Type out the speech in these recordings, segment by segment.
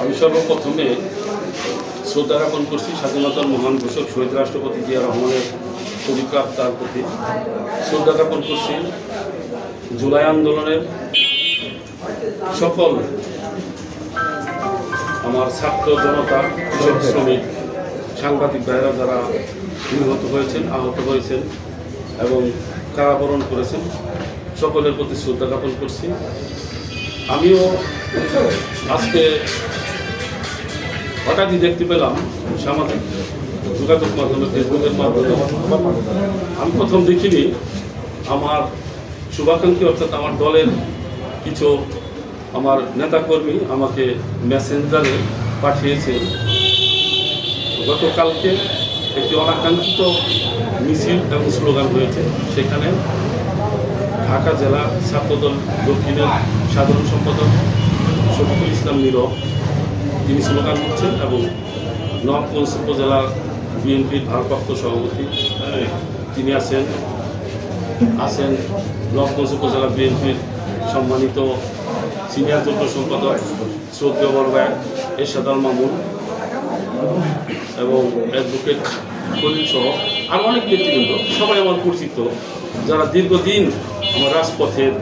আমি সর্বপ্রথমে শ্রদ্ধা জ্ঞাপন করছি স্বাধীনতার মহান ঘোষক শহীদ রাষ্ট্রপতি জিয়া রহমানের পরিকাপ তার প্রতি। শ্রদ্ধা জ্ঞাপন করছি জুলাই আন্দোলনের সকল আমার ছাত্র জনতা, কৃষক শ্রমিক, সাংবাদিক ভাইরা যারা নিহত হয়েছেন, আহত হয়েছেন এবং কারাবরণ করেছেন, সকলের প্রতি শ্রদ্ধা জ্ঞাপন করছি। আমিও আজকে হঠাৎই দেখতে পেলাম সামাজিক যোগাযোগ মাধ্যমে, ফেসবুকের মাধ্যমে। আমি প্রথম দেখিনি আমার শুভাকাঙ্ক্ষী, অর্থাৎ আমার দলের কিছু আমার নেতাকর্মী আমাকে মেসেঞ্জারে পাঠিয়েছে। গতকালকে একটি অনাকাঙ্ক্ষিত মিছিল এবং স্লোগান হয়েছে, সেখানে ঢাকা জেলা ছাত্রদল দক্ষিণের সাধারণ সম্পাদক শফিকুল ইসলাম নীরব তিনি স্লোগান দিচ্ছেন এবং নবগঞ্জ উপজেলা বিএনপির ভারপ্রাপ্ত সভাপতি তিনি আছেন আছেন নবগঞ্জ উপজেলা বিএনপির সম্মানিত সিনিয়র যুগ্ম সম্পাদক শ্রদ্ধেয় বড়ভাই এরশাদ আল মামুন এবং অ্যাডভোকেট কলিল সহ আরও অনেক ব্যক্তিবৃন্দ, সবাই আমার পরিচিত, যারা দীর্ঘদিন আমার রাজপথের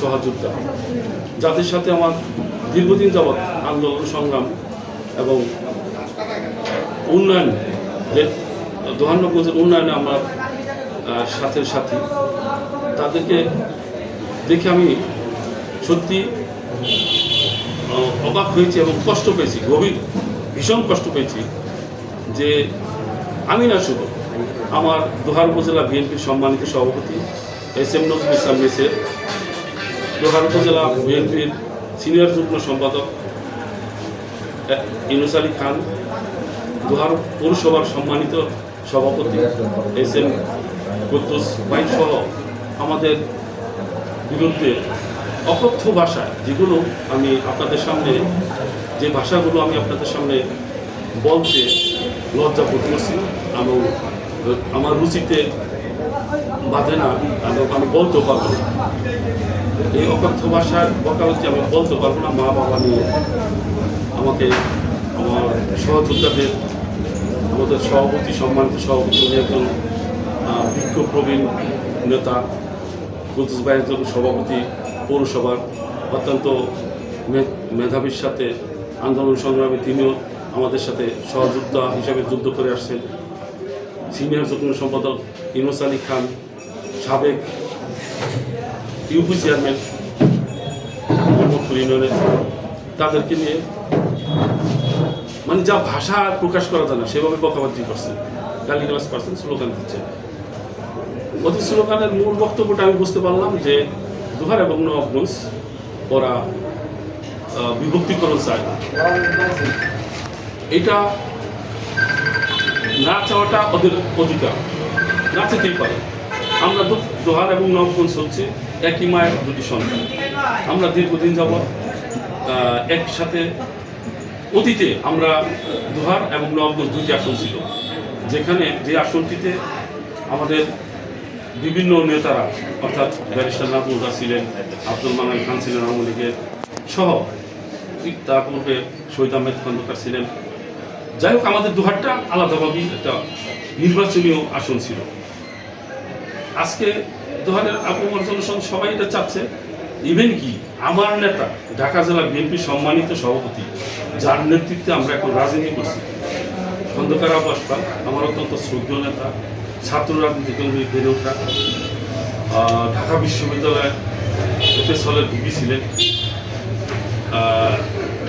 সহযোদ্ধা যাদের সাথে আমার দীর্ঘদিন যাবৎ আন্দোলন, সংগ্রাম এবং উন্নয়ন দোহান্ন দোহান্নগঞ্জের উন্নয়নে আমার সাথে সাথী। তাদেরকে দেখে আমি সত্যি অবাক হয়েছি এবং কষ্ট পেয়েছি, গভীর, ভীষণ কষ্ট পেয়েছি যে আমি না শুধু, আমার দোহার উপজেলা বিএনপির সম্মানিত সভাপতি এস এম নজরুল ইসলাম মেসের দোহার উপজেলা বিএনপির সিনিয়র যুগ্ম সম্পাদক ইউনুস আলী খান, দোহার পৌরসভার সম্মানিত সভাপতি, এস এম কুদ্দুস সহ আমাদের বিরুদ্ধে অকথ্য ভাষা যেগুলো আমি আপনাদের সামনে, যে ভাষাগুলো আমি আপনাদের সামনে বলতে লজ্জা বোধ করছি এবং আমার রুচিতে বাঁধে না আমি বলতেও পারব না। এই অকথ্য ভাষার বকালতি আমি বলতে পারব না মা বাবা নিয়ে। আমাকে আমার সহযোদ্ধাদের আমাদের সভাপতি সম্মানিত সভাপতি উনি একজন আহ, বিক্ষোভ প্রবীণ নেতা ভাই একজন সভাপতি পৌরসভার অত্যন্ত মেধাবীর সাথে আন্দোলন সংগ্রামে তিনিও আমাদের সাথে সহযোদ্ধা হিসাবে যুদ্ধ করে আসছেন। সিনিয়র যুগ্ম সম্পাদক ইনোস আলী খান সাবেক ইউপি চেয়ারম্যান মোহাম্মদপুর ইউনিয়নের। তাদেরকে নিয়ে মানে যা ভাষা প্রকাশ করা যায় না সেভাবে বকাবাজি করছেন গালিগালাজ পারছেন স্লোগান দিচ্ছেন ওদের স্লোগানের মূল বক্তব্যটা আমি বুঝতে পারলাম যে দুহার এবং নবগঞ্জ ওরা বিভক্তিকরণ চায়। এটা না চাওয়াটা ওদের অধিকার। না চেতেই পারে। আমরা তো দোহার এবং নবগঞ্জ হচ্ছে একই মায়ের দুটি সন্তান। আমরা দীর্ঘদিন আহ, একসাথে অতীতে আমরা দুহার এবং নবগঞ্জ দুটি আসন ছিল, যেখানে যে আসনটিতে আমাদের বিভিন্ন নেতারা, অর্থাৎ ব্যারিস্টার নাজমুল্লাহ ছিলেন আব্দুল মানান খান ছিলেন আওয়ামী লীগের সহ তার পূর্বে শহীদ আহমেদ খন্দকার ছিলেন। যাই হোক, আমাদের দুহারটা আলাদাভাবেই একটা নির্বাচনীয় আসন ছিল। আজকে দোহারের আপমর জনসংঘ সবাই এটা চাচ্ছে ইভেন কি আমার নেতা, ঢাকা জেলা বিএনপি সম্মানিত সভাপতি, যার নেতৃত্বে আমরা এখন রাজনীতি করছি। খন্দকার আব্বাস পাল আমার অত্যন্ত শ্রদ্ধেয় নেতা, ছাত্র রাজনীতিতে উনি বেড়ে ওঠা। ঢাকা বিশ্ববিদ্যালয়ের হলের ভিপি ছিলেন।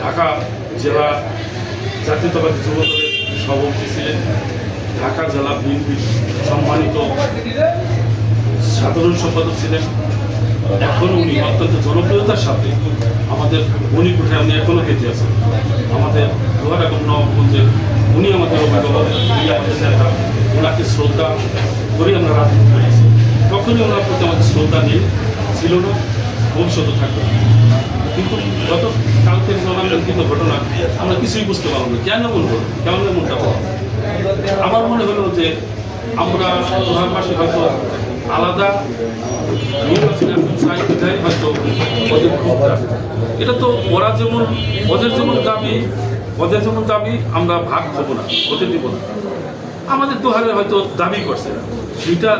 ঢাকা জেলা জাতীয়তাবাদী যুব দলের সভাপতি ছিলেন। ঢাকা জেলা বিএনপির সম্মানিত সাধারণ সম্পাদক ছিলেন। এখন উনি অত্যন্ত জনপ্রিয়তার সাথে আমাদের মণিপুরে উনি এখনও বেঁচে আছেন। আমাদের এবং নবগঞ্জের উনি আমাদের অভিভাবক, উনি আমাদের নেতা। ওনাকে শ্রদ্ধা করে আমরা রাজনীতি করেছি তখনই ওনার প্রতি আমাদের শ্রদ্ধা নেই, ছিল না, ভবিষ্যতে থাকবে কিন্তু গত কালকের জনাঙ্কিত ঘটনা, আমরা কিছুই বুঝতে পারলাম না। কেন এমন হলো কেমন এমনটা হলো আমার মনে হলো যে আমরা ওনার পাশে হয়তো আলাদা নির্বাচন চাই বিধায় হয়তো ওদের এটা তো ওরা যেমন, ওদের যেমন দাবি, ওদের যেমন দাবি, আমরা ভাগ হব না হতে দিব না। আমাদের দোহারে হয়তো দাবি করছে সেটা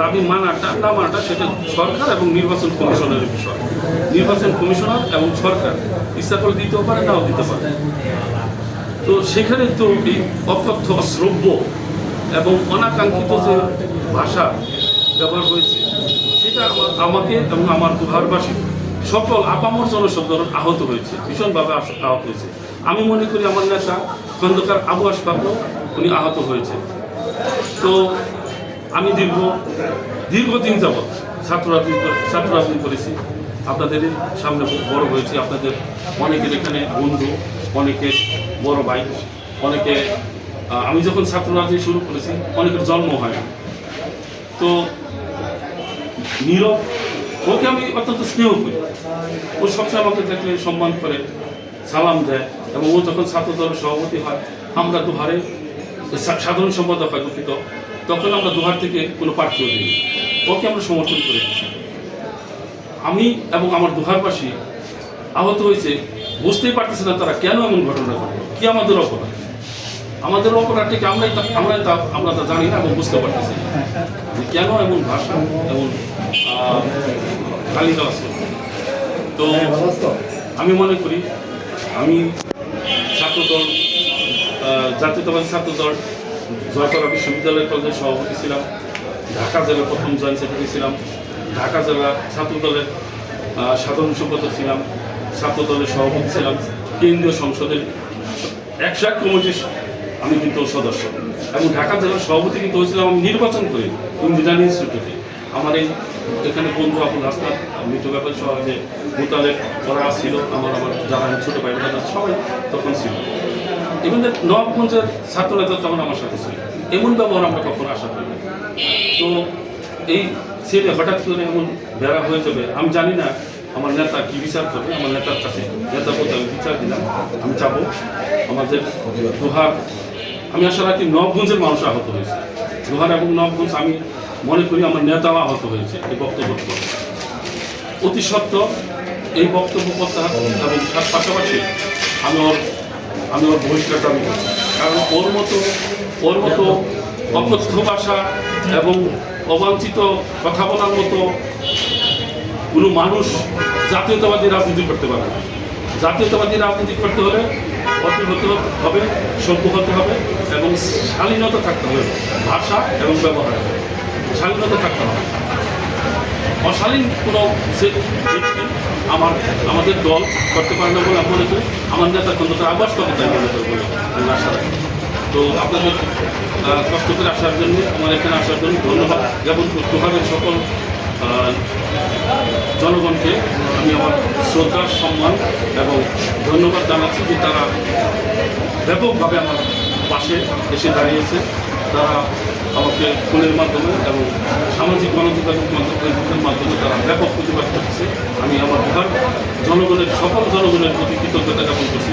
দাবি মানাটা, না মানাটা, সেটা সরকার এবং নির্বাচন কমিশনের বিষয়। নির্বাচন কমিশনার এবং সরকার, ইচ্ছা করে দিতেও পারে, নাও দিতে পারে। তো সেখানে তো এই অকথ্য শ্রব্য এবং অনাকাঙ্ক্ষিত যে ভাষা ব্যবহার হয়েছে আমাকে এবং আমার দুহারবাসী সকল আপামর জনসাধারণ আহত হয়েছে, ভীষণভাবে আহত হয়েছে। আমি মনে করি আমার নেতা খন্দকার আবু আসবাবও উনি আহত হয়েছে। তো আমি দীর্ঘ, দীর্ঘদিন যাবৎ ছাত্র রাজনীতি ছাত্র রাজনীতি করেছি। আপনাদের সামনে বড় হয়েছি। আপনাদের অনেকের এখানে বন্ধু অনেকের বড় ভাই, অনেকে আমি যখন ছাত্র রাজনীতি শুরু করেছি, অনেকের জন্ম হয় তো নীরব ওকে আমি অত্যন্ত স্নেহ করি। ও সবসময় আমাকে দেখলে সম্মান করে, সালাম দেয় এবং ও যখন ছাত্র দলের সভাপতি হয়, আমরা দুহারে সাধারণ সম্পাদক হয় দুঃখিত, তখন আমরা দুহার থেকে কোনো প্রার্থীও দিই ওকে আমরা সমর্থন করে। আমি এবং আমার দুহারবাসী আহত হয়েছে, বুঝতেই পারতেছে না তারা কেন এমন ঘটনা ঘটলো, কি আমাদের অপরাধ? আমাদের অপরাধটিকে আমরাই তা আমরাই তা আমরা তা জানি না এবং বুঝতে পারতেছি যে কেন এমন ভাষা এমন গালিগালাজ করল। তো আমি মনে করি আমি ছাত্রদল জাতীয়তাবাদী ছাত্রদল জয়করা বিশ্ববিদ্যালয় কলেজের সভাপতি ছিলাম ঢাকা জেলার প্রথম জয়েন্ট সেক্রেটারি ছিলাম ঢাকা জেলা ছাত্রদলের সাধারণ সম্পাদক ছিলাম ছাত্রদলের সভাপতি ছিলাম কেন্দ্রীয় সংসদের একশো এক কমিটির আমি কিন্তু সদস্য। এবং ঢাকা জেলার সভাপতি কিন্তু হয়েছিলাম আমি নির্বাচন করি ইঞ্জিনিয়ারিং ইনস্টিটিউটে। আমার এই এখানে বন্ধু হাসনান মৃত্যু ব্যাপার সহ যে মোতালেব ওরা ছিল, আমার আমার যারা ছোটো ভাই বোনেরা সবাই তখন ছিল। এবং নবাবগঞ্জের ছাত্র নেতা তখন আমার সাথে ছিল। এমন ব্যবহার আমরা কখনো আশা করি তো এই ছেলে হঠাৎ করে এমন বেড়া হয়ে যাবে, আমি জানি না আমার নেতা কি বিচার করবে, আমার নেতার কাছে নেতা বলতে আমি বিচার দিলাম, আমি যাব আমাদের দোহার আমি আশা রাখি নবগঞ্জের মানুষ আহত হয়েছে। দোহার এবং নবগঞ্জ, আমি মনে করি আমার নেতাও আহত হয়েছে এই বক্তব্য। অতি সত্য, এই বক্তব্য প্রত্যাহার এবং তার পাশাপাশি আমি ওর আমি ওর বহিষ্কার দাবি করি কারণ ওর মতো ওর মতো অকথ্য ভাষা এবং অবাঞ্ছিত কথা বলার মতো কোনো মানুষ জাতীয়তাবাদী রাজনীতি করতে পারে না। জাতীয়তাবাদী রাজনীতি করতে হলে অটল হতে হবে সভ্য হতে হবে, এবং শালীনতা থাকতে হবে, ভাষা এবং ব্যবহার। শালীনতা থাকতে হবে। অশালীন কোনো আমার, আমাদের দল করতে পারে না বলে আমি মনে করি, আমার নেতা খন্দকার আবাস পাবে তাই মনে করি বলে আমি তো আপনাদের কষ্ট করে আসার জন্য, আমার এখানে আসার জন্য ধন্যবাদ। যেমন সকল জনগণকে আমি আমার শ্রদ্ধার সম্মান এবং ধন্যবাদ জানাচ্ছি যে তারা ব্যাপকভাবে আমার পাশে এসে দাঁড়িয়েছে। তারা আমাকে ফোনের মাধ্যমে এবং সামাজিক গণযোগাযোগ মাধ্যমে ফেসবুকের মাধ্যমে তারা ব্যাপক প্রতিবাদ করছে। আমি আমার বিহার জনগণের, সকল জনগণের প্রতি কৃতজ্ঞতা জ্ঞাপন করছি।